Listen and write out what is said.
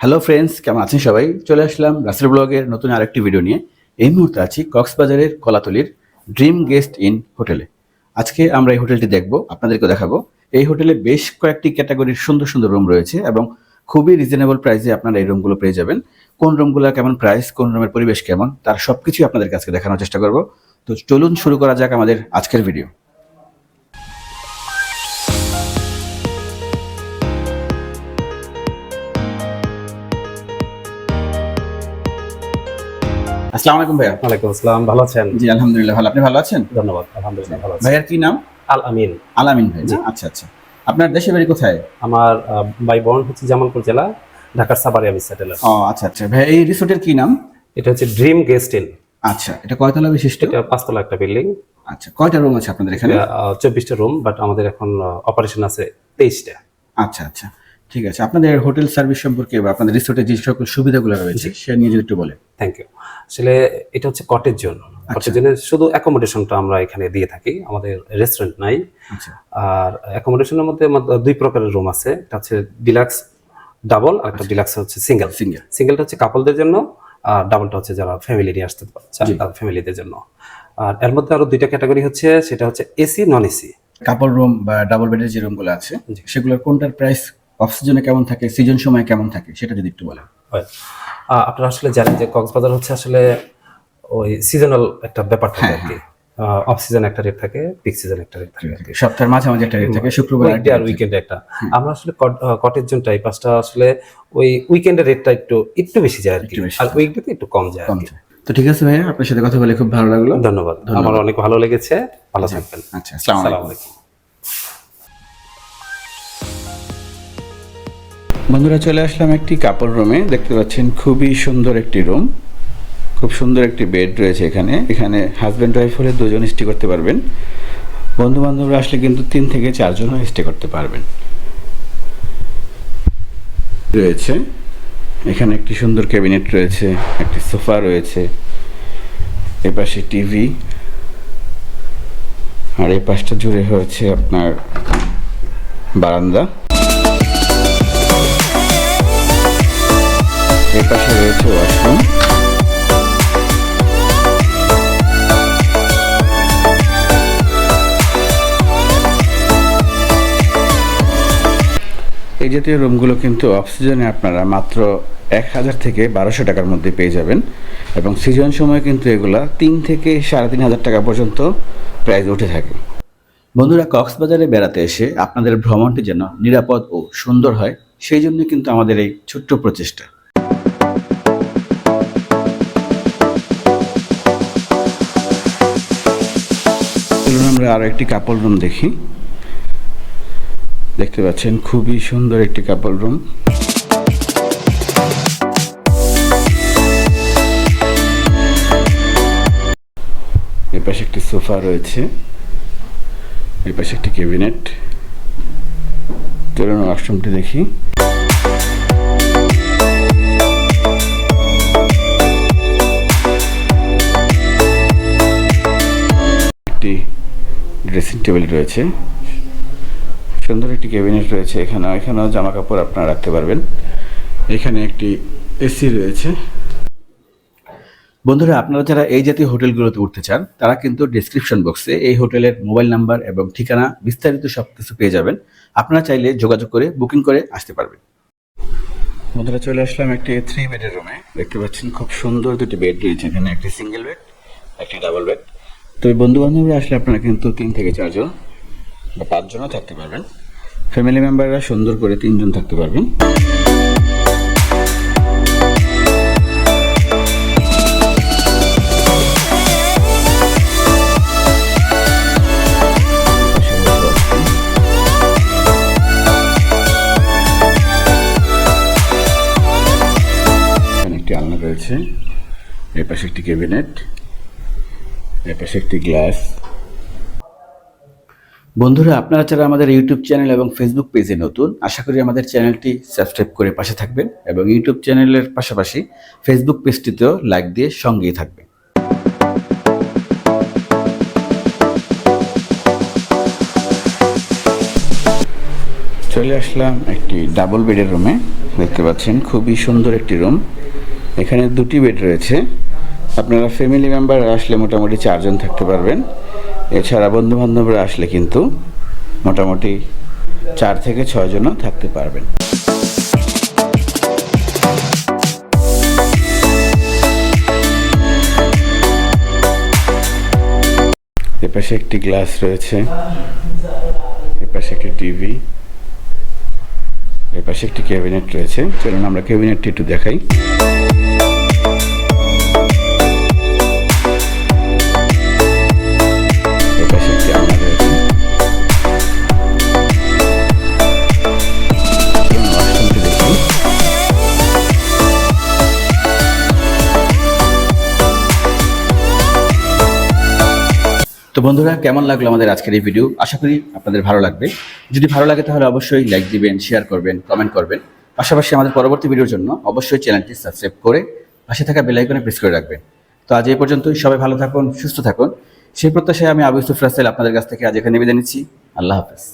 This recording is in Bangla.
হ্যালো ফ্রেন্ডস কেমন আছেন সবাই? চলে আসলাম রাসেল ব্লগের নতুন আরেকটি ভিডিও নিয়ে। এই মুহূর্তে আছি কক্সবাজারের কলাতলির ড্রিম গেস্ট ইন হোটেলে আজকে আমরা এই হোটেলটি দেখব আপনাদেরকে দেখাবো। এই হোটেলে বেশ কয়েকটি ক্যাটাগরির সুন্দর সুন্দর রুম রয়েছে এবং খুবই রিজনেবল প্রাইসে আপনারা এই রুমগুলো পেয়ে যাবেন। কোন রুমগুলো কেমন প্রাইস কোন রুমের পরিবেশ কেমন, তার সব কিছুই আপনাদের কাছে দেখানোর চেষ্টা করব। তো চলুন শুরু করা যাক আমাদের আজকের ভিডিও আসসালামু আলাইকুম ভাইয়া। ওয়ালাইকুম আসসালাম ভালো আছেন? জি আলহামদুলিল্লাহ ভালো। আপনি ভালো আছেন? ধন্যবাদ আলহামদুলিল্লাহ ভালো আছি। ভাইয়ার কি নাম? আল আমিন। আলামিন ভাই না? আচ্ছা আচ্ছা। আপনার দেশের বাড়ি কোথায়? আমার বাই বর্ন হচ্ছে জামালপুর জেলা ঢাকার সাবারি আমি সেটেল। ও আচ্ছা আচ্ছা। ভাই এই রিসোর্টের কি নাম? এটা হচ্ছে ড্রিম গেস্ট ইন। আচ্ছা এটা কয়তলা বিশিষ্ট? এটা পাঁচতলা একটা বিল্ডিং। আচ্ছা কয়টা রুম আছে আপনাদের এখানে? চব্বিশটা রুম বাট আমাদের এখন অপারেশন আছে তেইশটা। আচ্ছা আচ্ছা। ঠিক আছে আপনাদের হোটেল সার্ভিস সম্পর্কে বা আপনাদের রিসোর্টের যে সকল সুবিধাগুলো রয়েছে সে নিয়ে যদি একটু বলে থ্যাংক ইউ আসলে এটা হচ্ছে কটের জন্য কটের জন্য শুধু অ্যাকোমোডেশনটা আমরা এখানে দিয়ে থাকি আমাদের রেস্টুরেন্ট নাই। আচ্ছা। আর অ্যাকোমোডেশনের মধ্যে দুই প্রকারের রুম আছে একটা হচ্ছে ডিলাক্স ডাবল আর একটা ডিলাক্স হচ্ছে সিঙ্গেল সিঙ্গেল সিঙ্গেলটা হচ্ছে কাপলদের জন্য আর ডাবলটা হচ্ছে যারা ফ্যামিলি নিয়ে আসতে তাদের ফ্যামিলিদের জন্য। আর এর মধ্যে আরও দুইটা ক্যাটাগরি হচ্ছে সেটা হচ্ছে AC non AC couple room বা ডাবল বেডের যে রুমগুলো আছে সেগুলোর কোনটার প্রাইস অফ সিজনে কেমন থাকে সিজন সময় কেমন থাকে সেটা যদি একটু বলেন। আপনারা আসলে জানেন যে কক্সবাজার হচ্ছে আসলে ওই সিজনাল একটা ব্যাপার থাকে আর কি। অফ সিজন একটা রেট থাকে পিক সিজন একটা রেট থাকে সপ্তাহের মাঝে মাঝে একটা রেট থাকে শুক্রবার উইকডে আর উইকেন্ডে একটা। আমরা আসলে কটেজ জোন টাইপ পাঁচটা আসলে ওই উইকেন্ডের রেটটা একটু একটু বেশি যায় আর কি। আর উইকডেতে একটু কম যায় আর কি। তো ঠিক আছে ভাইয়া আপনার সাথে কথা বলে খুব ভালো লাগল। ধন্যবাদ। আমার অনেক ভালো লেগেছে। ভালো থাকবেন। আচ্ছা আসসালামু আলাইকুম। বন্ধুরা, চলে আসলাম একটি কাপড় রুমে দেখতে পাচ্ছেন খুবই সুন্দর একটি রুম খুব সুন্দর একটি বেড রয়েছে এখানে। এখানে হাজব্যান্ড ওয়াইফ হলে দুজন স্টে করতে পারবেন। বন্ধু বান্ধবরা আসলে কিন্তু তিন থেকে চারজনও স্টে করতে পারবেন। রয়েছে। এখানে একটি সুন্দর ক্যাবিনেট রয়েছে, একটি সোফা রয়েছে, এপাশে টিভি আর এই পাশটা জুড়ে হয়েছে আপনার বারান্দা। এর পাশে রয়েছে ওয়াশরুম এই জাতীয় রুমগুলো কিন্তু অফ সিজনে আপনারা মাত্র এক হাজার থেকে বারোশো টাকার মধ্যে পেয়ে যাবেন। এবং সিজন সময় কিন্তু এগুলা তিন থেকে সাড়ে তিন হাজার টাকা পর্যন্ত প্রাইস উঠে থাকে। বন্ধুরা, কক্সবাজারে বেড়াতে এসে আপনাদের ভ্রমণটি যেন নিরাপদ ও সুন্দর হয়, সেই জন্য কিন্তু আমাদের এই ছোট্ট প্রচেষ্টা। চলুন আমরা আরও একটি কাপড় রুম দেখি। দেখতে পাচ্ছেন খুবই সুন্দর একটি কাপড় রুম এর পাশে একটি সোফা রয়েছে। এর পাশে একটি ক্যাবিনেট চলুন ওয়াশরুমটি দেখি। ড্রেসিং টেবিল রয়েছে। সুন্দর একটি ক্যাবিনেট রয়েছে এখানে। এখানেও জামা কাপড় আপনারা রাখতে পারবেন। এখানে একটি এসি রয়েছে। বন্ধুরা, আপনারা যারা এই জাতীয় হোটেলগুলোতে উঠতে চান, তারা কিন্তু ডিসক্রিপশন বক্সে এই হোটেলের মোবাইল নাম্বার এবং ঠিকানা বিস্তারিত সব কিছু পেয়ে যাবেন। আপনারা চাইলে যোগাযোগ করে বুকিং করে আসতে পারবেন। বন্ধুরা, চলে আসলাম একটি থ্রি বেডের রুমে দেখতে পাচ্ছেন, খুব সুন্দর দুটি বেড রয়েছে। এখানে একটি সিঙ্গেল বেড একটি ডাবল বেড তো বন্ধু বান্ধবরা আসলে আপনারা কিন্তু তিন থেকে চারজন বা পাঁচজনও থাকতে পারবেন। ফ্যামিলি মেম্বাররা সুন্দর করে তিনজন থাকতে পারবেন। একটি আলনা রয়েছে। এর পাশে একটি ক্যাবিনেট। একটি গ্লাস বন্ধুরা আপনারা যারা আমাদের ইউটিউব চ্যানেল এবং ফেসবুক পেজে নতুন আশা করি আমাদের চ্যানেলটি সাবস্ক্রাইব করে পাশে থাকবেন এবং ইউটিউব চ্যানেলের পাশাপাশি ফেসবুক পেজটিতেও লাইক দিয়ে সঙ্গেই থাকবেন। চলে আসলাম একটি ডাবল বেডের রুমে দেখতে পাচ্ছেন খুবই সুন্দর একটি রুম এখানে দুটি বেড রয়েছে। আপনারা ফ্যামিলি মেম্বার আসলে মোটামুটি চারজন থাকতে পারবেন। এছাড়া বন্ধু বান্ধবরা আসলে কিন্তু মোটামুটি চার থেকে ছয়জনও থাকতে পারবেন। এপাশে একটি গ্লাস রয়েছে, এপাশে একটি টিভি, এপাশে একটি ক্যাবিনেট রয়েছে। চলুন আমরা ক্যাবিনেটটি একটু দেখাই। তো বন্ধুরা, কেমন লাগল আমাদের আজকের এই ভিডিও আশা করি আপনাদের ভালো লাগবে। যদি ভালো লাগে তাহলে অবশ্যই লাইক দিবেন শেয়ার করবেন কমেন্ট করবেন। পাশাপাশি আমাদের পরবর্তী ভিডিওর জন্য অবশ্যই চ্যানেলটি সাবস্ক্রাইব করে পাশে থাকা বেলাইকনে প্রেস করে রাখবেন। তো আজ এই পর্যন্তই, সবাই ভালো থাকুন, সুস্থ থাকুন। সেই প্রত্যাশায় আমি আবু ইউসুফ রাসেল আপনাদের কাছ থেকে আজ এখানে বিদায় নিচ্ছি। আল্লাহ হাফেজ।